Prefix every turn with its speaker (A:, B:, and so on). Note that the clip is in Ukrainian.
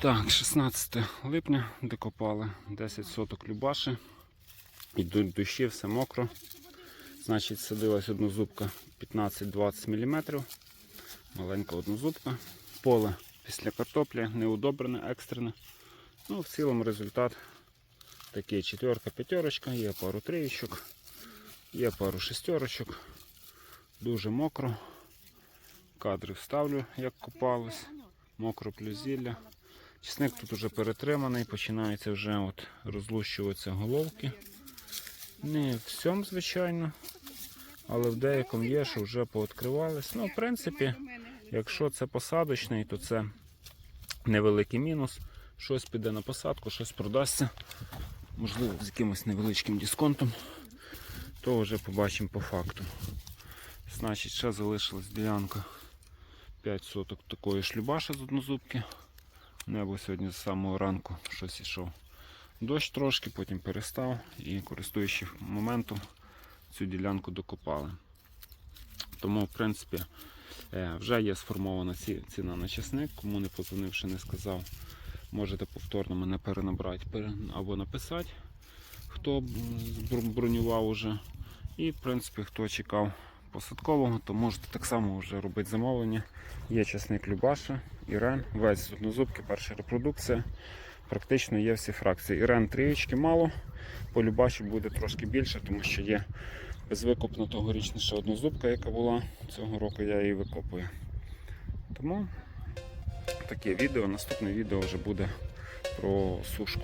A: Так, 16 липня докопали 10 соток любаші. Йдуть дощі, все мокро. Значить, садилась однозубка 15-20 мм. Маленька однозубка. Поле після картоплі, неудобрене, екстрене. Ну, в цілому результат такий четверка, п'ятерочка, є пару трієчок, є пару шестерочок. Дуже мокро. Кадри вставлю, як копалось. Мокро плюс зілля. Чесник тут вже перетриманий, починаються вже от розлущуватися головки. Не в всьому, звичайно, але в деякому є, що вже пооткривались. Ну, в принципі, якщо це посадочний, то це невеликий мінус. Щось піде на посадку, щось продасться. Можливо, з якимось невеличким дисконтом. То вже побачимо по факту. Значить, ще залишилась ділянка 5 соток такої шлюбаші з однозубки. Небо сьогодні з самого ранку щось ішов. Дощ трошки, потім перестав і користуючись моментом цю ділянку докопали. Тому, в принципі, е, вже є сформована ціна на часник. Кому не подзвонив, ще не сказав, можете повторно мене перенабрати або написати, хто бронював уже. І, в принципі, хто чекав посадкового, то можете так само вже робити замовлення. Є часник Любаша, Ірен, весь однозубки, перша репродукція. Практично є всі фракції. Ірен трієчки мало, по Любаші буде трошки більше, тому що є безвикопна тогорічна ще однозубка, яка була. Цього року я її викопую. Тому таке відео. Наступне відео вже буде про сушку.